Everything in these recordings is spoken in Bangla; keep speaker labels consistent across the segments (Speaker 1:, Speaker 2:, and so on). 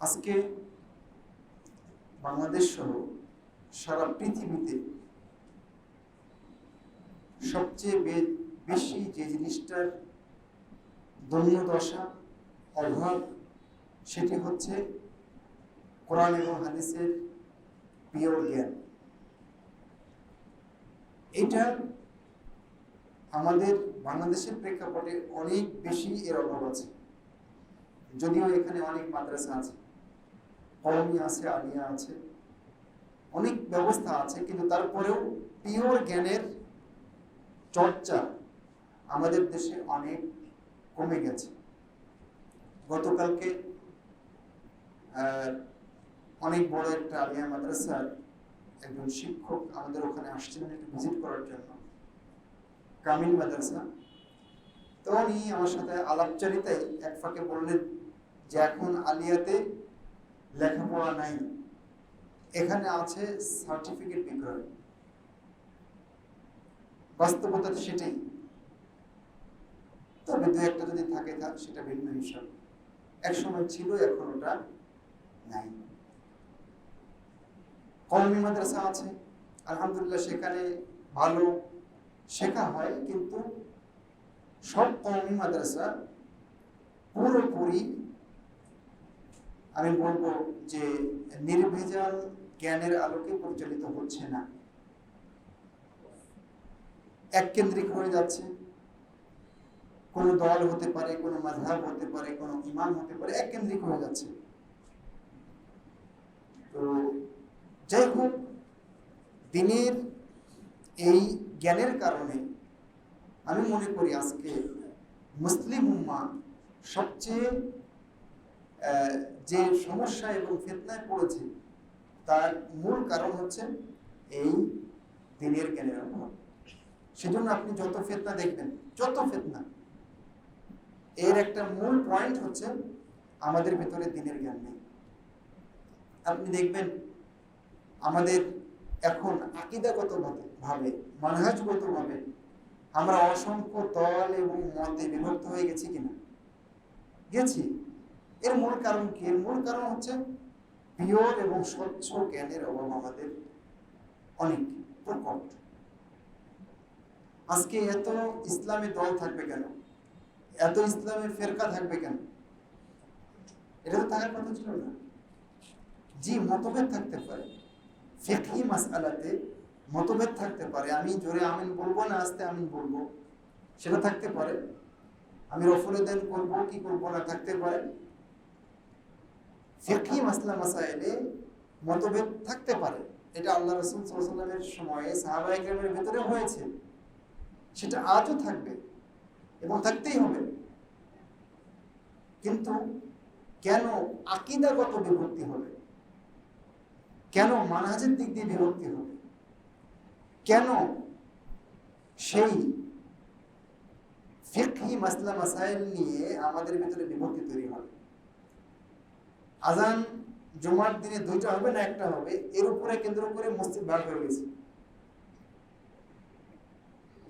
Speaker 1: আজকে বাংলাদেশ সহ সারা পৃথিবীতে সবচেয়ে বেশি যে জিনিসটার দৈন্যদশা অভাব সেটি হচ্ছে কোরআন এবং হাদিসের পিওর জ্ঞান। এটা আমাদের বাংলাদেশের প্রেক্ষাপটে অনেক বেশি এর অভাব আছে। যদিও এখানে অনেক মাদ্রাসা আছে। কলমি আছে, আলিয়া আছে। অনেক ব্যবস্থা আছে, কিন্তু তারপরেও পিওর জ্ঞানের চর্চা আমাদের দেশে অনেক কমে গেছে। গতকালকে অনেক বড় একটা আলিয়া মাদ্রাসার একজন শিক্ষক আমাদের ওখানে আসছিলেন একটু ভিজিট করার জন্য। কামিল মাদ্রাসা। তো উনি আমার সাথে আলাপচারিতায় এক ফাঁকে বললেন যে, এখন আলিয়াতে লেখাপড়া নাই। এখানে আছে সার্টিফিকেট বিক্রয়। বাস্তবতা সেটাই। তবে দু একটা যদি থাকে সেটা ভিন্ন হিসাব এক সময় ছিল, এখন ওটা নাই। কওমি মাদ্রাসা আছে। আলহামদুলিল্লাহ সেখানে ভালো শেখা হয়, কিন্তু সব কওমি মাদ্রাসা পুরোপুরি আমি বলব যে নির্ভেজাল জ্ঞানের আলোকে পরিচালিত হচ্ছে না। এক কেন্দ্রিক হয়ে যাচ্ছে। কোনো দল হতে পারে, কোনো মাঝহাব হতে পারে, কোনো ইমাম হতে পারে, এক কেন্দ্রিক হয়ে যাচ্ছে। তো যাই হোক, দিনের এই জ্ঞানের কারণে আমি মনে করি আজকে মুসলিম উম্মা সবচেয়ে যে সমস্যা এবং ফেতনায় পড়েছে, তার মূল কারণ হচ্ছে এই দিনের জ্ঞানের অভাব। সেজন্য আপনি যত ফেতনা দেখবেন, যত ফেতনা, এর একটা মূল পয়েন্ট হচ্ছে আমাদের ভেতরে দিনের জ্ঞান নেই। আপনি দেখবেন আমাদের এখন আকিদাগত ভাবে মানহাজগত ভাবে আমরা অসংখ্য দল এবং মতে বিভক্ত হয়ে গেছি কিনা? গেছি। এর মূল কারণ কি? এর মূল কারণ হচ্ছে পিওর এবং স্বচ্ছ জ্ঞানের অভাব আমাদের অনেক প্রকট। আজকে এত ইসলামী দল থাকবে কেন? এত ইসলামের ফেরকা থাকবে কেন? এটা তো থাকার কথা ছিল না। জি, মতভেদ থাকতে পারে। ফিকহি মাসআলাতে মতভেদ থাকতে পারে। আমি জোরে আমিন বলব না, আস্তে আমিন বলব, সেটা থাকতে পারে। আমি রফুলে দেন করব কি করব না থাকতে পারে। ফিকহি মাসলা মাসাইলে মতভেদ থাকতে পারে। এটা আল্লাহ রসুল সাল্লামের সময়ে সাহাবা একরামের ভেতরে হয়েছে। সেটা আজও থাকবে এবং থাকতেই হবে। কিন্তু কেন আকিদাগত বিভক্তি হবে? কেন মানহাজের দিক দিয়ে বিভক্তি হবে? কেন সেই ফিকহি মাসলা মাসাইল নিয়ে আমাদের ভিতরে বিভক্তি তৈরি হবে? আজান জুমার দিনে দুইটা হবে না একটা হবে? এর উপরে কেন্দ্র করে মসজিদ ভাগ হয়ে গেছে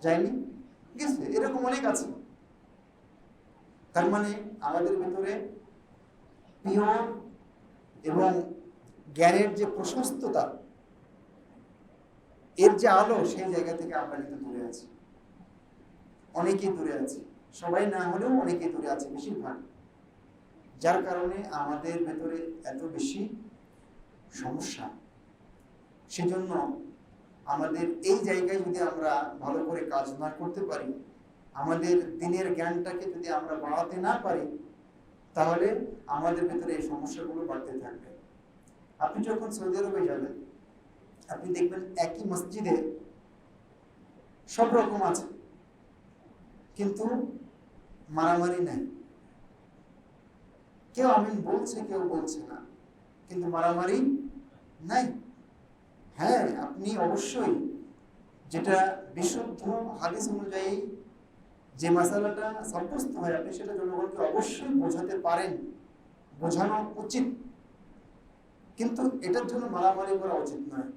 Speaker 1: যায়নি? গেছে, এরকম অনেক আছে। তার মানে আমাদের ভিতরে পিওর এবং জ্ঞানের যে প্রশস্ততা, এর যে আলো, সেই জায়গা থেকে আমরা কিন্তু দূরে আছি। অনেকেই দূরে আছি। সবাই না হলেও অনেকেই দূরে আছে, বেশিরভাগ। যার কারণে আমাদের ভেতরে এত বেশি সমস্যা। সেজন্য আমাদের এই জায়গায় যদি আমরা ভালো করে কাজ না করতে পারি, আমাদের দিনের জ্ঞানটাকে যদি আমরা বাড়াতে না পারি, তাহলে আমাদের ভেতরে এই সমস্যাগুলো বাড়তে থাকবে। আপনি যখন সৌদি আরবে যাবেন, আপনি দেখবেন একই মসজিদে সব রকম আছে, কিন্তু মারামারি নাই। কেউ আমিন বলছে, কেউ বলছে না। কিন্তু মারামারি নাই। হ্যাঁ আপনি অবশ্যই যেটা বিশুদ্ধ হাদিস অনুযায়ী যে মশালাটা সাব্যস্ত হয়, আপনি সেটা জনগণকে অবশ্যই বোঝাতে পারেন। বোঝানো উচিত। কিন্তু এটার জন্য মারামারি করা উচিত নয়।